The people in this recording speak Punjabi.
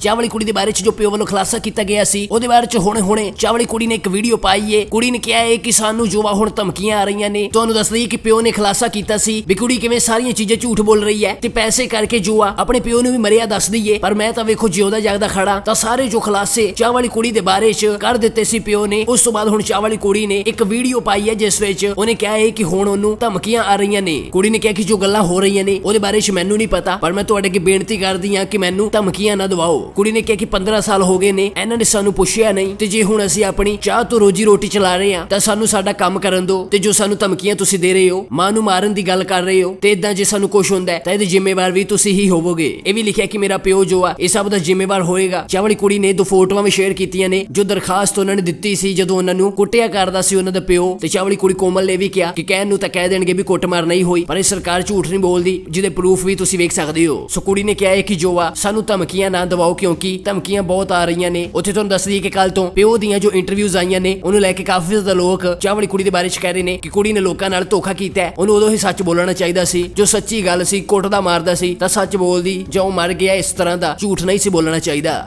ਚਾਹ ਵਾਲੀ ਕੁੜੀ ਦੇ ਬਾਰੇ ਚ ਜੋ ਪਿਓ ਵੱਲੋਂ ਖੁਲਾਸਾ ਕੀਤਾ ਗਿਆ ਸੀ, ਉਹਦੇ ਬਾਰੇ ਚ ਹੁਣੇ ਹੁਣੇ ਚਾਹ ਵਾਲੀ ਕੁੜੀ ਨੇ ਇੱਕ ਵੀਡੀਓ ਪਾਈ ਏ। ਕੁੜੀ ਨੇ ਕਿਹਾ ਏ ਕਿ ਸਾਨੂੰ ਜੋ ਵਾ ਹੁਣ ਧਮਕੀਆਂ ਆ ਰਹੀਆਂ ਨੇ। ਤੁਹਾਨੂੰ ਦੱਸ ਦਈਏ ਕਿ ਪਿਓ ਨੇ ਖੁਲਾਸਾ ਕੀਤਾ ਸੀ ਵੀ ਕੁੜੀ ਕਿਵੇਂ ਸਾਰੀਆਂ ਚੀਜ਼ਾਂ ਝੂਠ ਬੋਲ ਰਹੀ ਹੈ ਤੇ ਪੈਸੇ ਕਰਕੇ ਜੋ ਆ ਆਪਣੇ ਪਿਓ ਨੂੰ ਵੀ ਮਰਿਆ ਦੱਸ ਦਈਏ। ਪਰ ਮੈਂ ਤਾਂ ਵੇਖੋ ਜਿਉਂਦਾ ਜਾਗਦਾ ਖੜਾ, ਤਾਂ ਸਾਰੇ ਜੋ ਖੁਲਾਸੇ ਚਾਹ ਵਾਲੀ ਕੁੜੀ ਦੇ ਬਾਰੇ ਚ ਕਰ ਦਿੱਤੇ ਸੀ ਪਿਓ ਨੇ, ਉਸ ਤੋਂ ਬਾਅਦ ਹੁਣ ਚਾਹ ਵਾਲੀ ਕੁੜੀ ਨੇ ਇੱਕ ਵੀਡੀਓ ਪਾਈ ਹੈ ਜਿਸ ਵਿੱਚ ਉਹਨੇ ਕਿਹਾ ਏ ਕਿ ਹੁਣ ਉਹਨੂੰ ਧਮਕੀਆਂ ਆ ਰਹੀਆਂ ਨੇ। ਕੁੜੀ ਨੇ ਕਿਹਾ ਕਿ ਜੋ ਗੱਲਾਂ ਹੋ ਰਹੀਆਂ ਨੇ, ਉਹਦੇ ਬਾਰੇ ਚ ਮੈਨੂੰ ਨਹੀਂ ਪਤਾ, ਪਰ ਮੈਂ ਤੁਹਾਡੇ ਅੱਗੇ ਬੇਨਤੀ ਕਰਦੀ ਹਾਂ ਕਿ ਮੈਨੂੰ ਧਮਕੀਆਂ ਨਾ ਦਵਾਓ। ਕੁੜੀ ਨੇ ਕਿਹਾ ਕਿ 15 ਸਾਲ ਹੋ ਗਏ ਨੇ, ਇਹਨਾਂ ਨੇ ਸਾਨੂੰ ਪੁੱਛਿਆ ਨਹੀਂ। ਤੇ ਜੇ ਹੁਣ ਅਸੀਂ ਆਪਣੀ ਚਾਹ ਤੋਂ ਰੋਜੀ ਰੋਟੀ ਚਲਾ ਰਹੇ ਹਾਂ, ਤਾਂ ਸਾਨੂੰ ਸਾਡਾ ਕੰਮ ਕਰਨ ਦਿਓ। ਤੇ ਜੋ ਸਾਨੂੰ ਧਮਕੀਆਂ ਤੁਸੀਂ ਦੇ ਰਹੇ ਹੋ, ਮਾਂ ਨੂੰ ਮਾਰਨ ਦੀ ਗੱਲ ਕਰ ਰਹੇ ਹੋ, ਤੇ ਇਦਾਂ ਜੇ ਸਾਨੂੰ ਕੁਝ ਹੁੰਦਾ ਹੈ, ਤਾਂ ਇਹਦੇ ਜ਼ਿੰਮੇਵਾਰ ਵੀ ਤੁਸੀਂ ਹੀ ਹੋਵੋਗੇ। ਇਹ ਵੀ ਲਿਖਿਆ ਕਿ ਮੇਰਾ ਪਿਓ ਜੋ ਆ, ਇਹ ਸਭ ਦਾ ਜ਼ਿੰਮੇਵਾਰ ਹੋਏਗਾ। ਚਾਹ ਵਾਲੀ ਕੁੜੀ ਨੇ ਦੋ ਫੋਟੋਆਂ ਵੀ ਸ਼ੇਅਰ ਕੀਤੀਆਂ ਨੇ, ਜੋ ਦਰਖਾਸਤ ਉਹਨਾਂ ਨੇ ਦਿੱਤੀ ਸੀ, ਜਦੋਂ ਉਹਨਾਂ ਨੂੰ ਕੁੱਟਿਆ ਕਰਦਾ ਸੀ ਉਹਨਾਂ ਦਾ ਪਿਓ। ਤੇ ਚਾਹ ਕੁੜੀ ਕੋਮਲ ਨੇ ਵੀ ਕਿਹਾ ਕਿ ਕਹਿਣ ਨੂੰ ਤਾਂ ਕਹਿ ਦੇਣਗੇ ਵੀ ਕੁੱਟਮਾਰ ਨਹੀਂ ਹੋਈ, ਪਰ ਇਹ ਸਰਕਾਰ ਝੂਠ ਨਹੀਂ ਬੋਲਦੀ, ਜਿਹਦੇ ਪ੍ਰੂਫ ਵੀ ਤੁਸੀਂ ਵੇਖ ਸਕਦੇ ਹੋ। ਸੋ ਕੁੜੀ ਨੇ ਕਿਹਾ ਹੈ ਕਿ ਜੋ ਆ, ਸਾਨੂੰ ਧਮਕੀਆਂ ਨਾ ਦਵਾਓ ਕਿਉਂਕਿ ਧਮਕੀਆਂ ਬਹੁਤ ਆ ਰਹੀਆਂ ਨੇ। ਉੱਥੇ ਤੁਹਾਨੂੰ ਦੱਸ ਦਈਏ ਕਿ ਕੱਲ ਤੋਂ ਪਿਓ ਦੀਆਂ ਜੋ ਇੰਟਰਵਿਊਜ਼ ਆਈਆਂ ਨੇ, ਉਹਨੂੰ ਲੈ ਕੇ ਕਾਫੀ ਜ਼ਿਆਦਾ ਲੋਕ ਚਾਵੜੀ ਕੁੜੀ ਦੇ ਬਾਰੇ ਚ ਕਹਿ ਰਹੇ ਨੇ ਕਿ ਕੁੜੀ ਨੇ ਲੋਕਾਂ ਨਾਲ ਧੋਖਾ ਕੀਤਾ ਹੈ। ਉਹਨੂੰ ਉਦੋਂ ਹੀ ਸੱਚ ਬੋਲਣਾ ਚਾਹੀਦਾ ਸੀ। ਜੋ ਸੱਚੀ ਗੱਲ ਸੀ, ਕੁੱਟਦਾ ਮਾਰਦਾ ਸੀ, ਤਾਂ ਸੱਚ ਬੋਲਦੀ ਜਾਂ ਉਹ ਮਰ ਗਿਆ, ਇਸ ਤਰ੍ਹਾਂ ਦਾ ਝੂਠ ਨਹੀਂ ਸੀ ਬੋਲਣਾ ਚਾਹੀਦਾ।